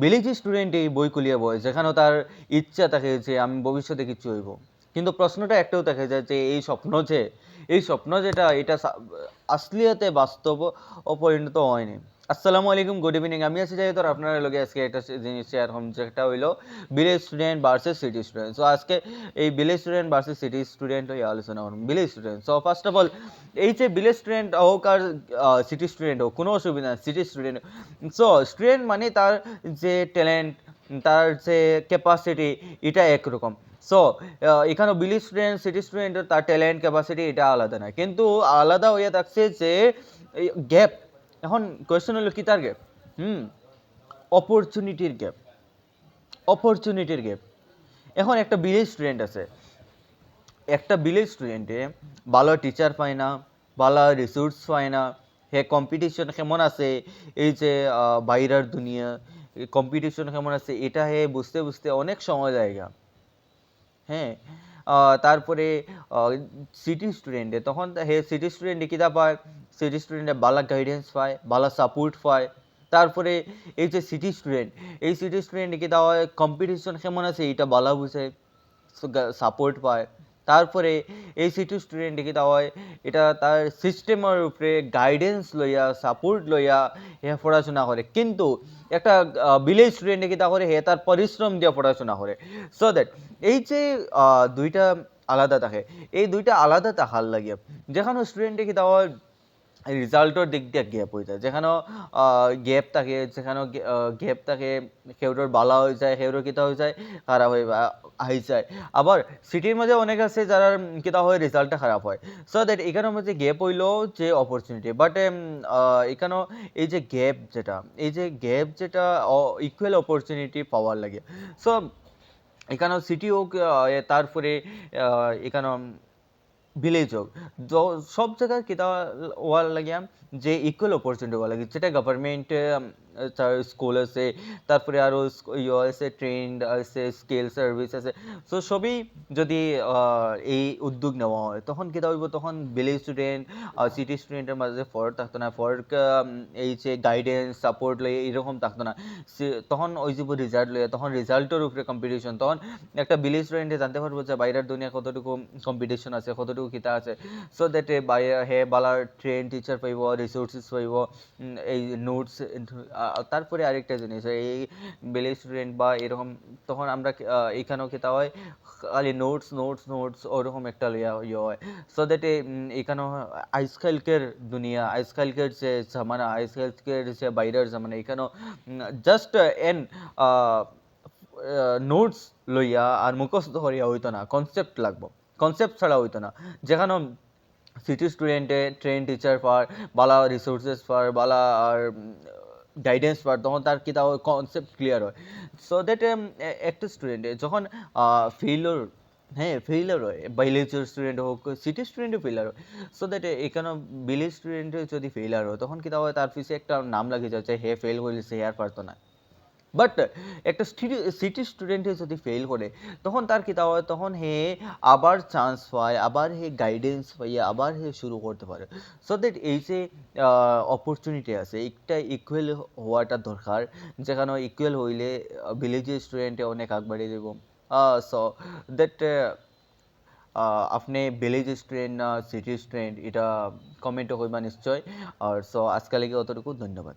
Village student এই বই কুলিয়া বয়, যেখানেও তার ইচ্ছা থাকে যে আমি ভবিষ্যতে কিছু হইব। কিন্তু প্রশ্নটা একটাও দেখা যায় যে এই স্বপ্ন যে, এই স্বপ্ন যেটা, এটা আসলিয়াতে বাস্তব পরিণত হয়নি আসসালামু আলাইকুম গুড ইভিনিং আমি আছি যাই তোর আপনার লগে আজকে একটা জিনিস শেয়ার হম, যেটা হইল village student versus city student so আজকে এই village student versus city student হয়ে আলোচনা করুন village student so first of all এই যে ভিলেজ স্টুডেন্ট হোক আর সিটি স্টুডেন্ট হোক, কোনো অসুবিধা সিটি স্টুডেন্ট সো স্টুডেন্ট মানে তার যে ট্যালেন্ট তার যে ক্যাপাসিটি এটা একরকম। সো এখানে বিলি স্টুডেন্ট সিটি স্টুডেন্ট তার ট্যালেন্ট ক্যাপাসিটি এটা আলাদা না কিন্তু আলাদা হয়ে থাকছে যে গ্যাপ এখন কোয়েশ্চেন হলো কি তার গ্যাপ হুম অপরচুনিটির গ্যাপ অপরচুনিটির গ্যাপ এখন একটা বিলেজ স্টুডেন্ট আছে। একটা বিলেজ স্টুডেন্টে ভালো টিচার পায় না, ভালো রিসোর্স পায় না, হে কম্পিটিশন কেমন আছে? এই যে বাইরের দুনিয়া কম্পিটিশন কেমন আছে? এটা হে বুঝতে বুঝতে অনেক সময় জায়গা হ্যাঁ তারপরে সিটি স্টুডেন্টে তখন হে সিটি স্টুডেন্টে কিতা পায়? সিটি স্টুডেন্টে বালা গাইডেন্স পায়, বালা সাপোর্ট পায়। তারপরে, এই যে সিটি স্টুডেন্ট এই সিটি স্টুডেন্টে কিতা হয়? কম্পিটিশন কেমন আছে? এইটা বালা বুঝে। সাপোর্ট পায়। তারপরে এই সিটি স্টুডেন্টকে দেওয়া হয়। এটা তার সিস্টেমের উপরে গাইডেন্স লইয়া সাপোর্ট লইয়া হে পড়াশোনা করে। কিন্তু একটা ভিলেজ স্টুডেন্টকে দেওয়া করে, হে তার পরিশ্রম দিয়ে পড়াশোনা করে। সো দ্যাট এই যে দুইটা আলাদা থাকে। এই দুইটা আলাদা তাহার লাগে যেখানে স্টুডেন্টকে দেওয়া হয় রিজাল্টৰ দিক দিয়ে গেপ হৈ যায়। যেখানেও গেপ থাকে যেখানেও গেপ থাকে সেউটোর বালা হয়ে যায় সেউটোর কিতা হয়ে যায় খারাপ হয়ে আহি যায়। আবার সিটির মধ্যে অনেক আছে যারা কিতা হয় রেজাল্টটা খারাপ হয়। সো দ্যাট এখানের মধ্যে গ্যাপ হইল যে অপরচুনিটি বাট এখানেও এই যে গ্যাপ যেটা এই যে গ্যাপ যেটা ইকুয়াল অপরচুনিটি পাওয়ার লাগে। সো এখানেও সিটি হোক তারপরে আহ, এখানেও ভিলেজ হোক য- সব জায়গায় কিতা ওয়ার লাগিয়া যে ইকুয়াল অপরচুনিটি হওয়া লাগে যেটা গভর্নমেন্ট স্কুল আছে তারপরে আরও ইয়ে আছে ট্রেন্ড আছে স্কেল সার্ভিস আছে সো সবই যদি এই উদ্যোগ নেওয়া হয় তখন কিতা হইব তখন ভিলেজ স্টুডেন্ট সিটি স্টুডেন্টের মাঝে ফরক থাকতো না ফরক এই যে গাইডেন্স সাপোর্ট লই এরকম থাকতো না তখন ওই যে রেজাল্ট লইয়া তখন রেজাল্টের উপরে কম্পিটিশন তখন একটা ভিলেজ স্টুডেন্টে জানতে পারব যে বাইরের দুনিয়া কতটুকু কম্পিটিশন আছে কতটুকু কিতা আছে সো দ্যাট হে বালার ট্রেন টিচার পাইব রিসোর্সেস পাইব এই নোটস তারপরে আরেকটা জিনিস, এই ভিলেজ স্টুডেন্ট বা এরকম, তখন আমরা এখানেও কিতা হয়, খালি নোটস নোটস নোটস ওরকম একটা ইয়ে হয়। সো দ্যাট এখানেও আজকালকের দুনিয়া আজকালকের যে জামানা আজকালকের যে বাইরের জামানা, এখানেও জাস্ট এন নোটস লইয়া আর মুখস্থ করিয়া হইতো না কনসেপ্ট লাগবো। কনসেপ্ট ছাড়া হইতো না। যেখানে সিটি স্টুডেন্টে ট্রেন টিচার পার, বালা রিসোর্সেস পার, বালা আর গাইডেন্স পার, তখন তার কি তাও কনসেপ্ট ক্লিয়ার হয়। সো দ্যাট একটা স্টুডেন্ট যখন ফেইলর হ্যাঁ ফেলার হয় ভিলেজের স্টুডেন্ট হোক সিটি স্টুডেন্টও ফেলার হয়। সো দ্যাট এখানে ভিলেজ স্টুডেন্টে যদি ফেলার হয়, তখন কি তাও তার পিছিয়ে একটা নাম লাগে যাচ্ছে হে ফেল করলে, সে আর পারতো না। বাট একটা সিটি স্টুডেন্টে যদি ফেল করে, তখন তার কি হয় তখন হে আবার চান্স পায়, আবার হে গাইডেন্স পাইয়ে, আবার হে শুরু করতে পারে। সো দ্যাট এই যে অপরচুনিটি আছে, একটা ইকুয়াল হওয়াটা দরকার, যেখানে ইকুয়াল হইলে ভিলেজের স্টুডেন্টে অনেক আগবাড়িয়ে দেব। সো দ্যাট আপনি ভিলেজ স্টুডেন্ট না সিটি স্টুডেন্ট এটা কমেন্টও করবা নিশ্চয়। আর সো আজকাল অতটুকু, ধন্যবাদ।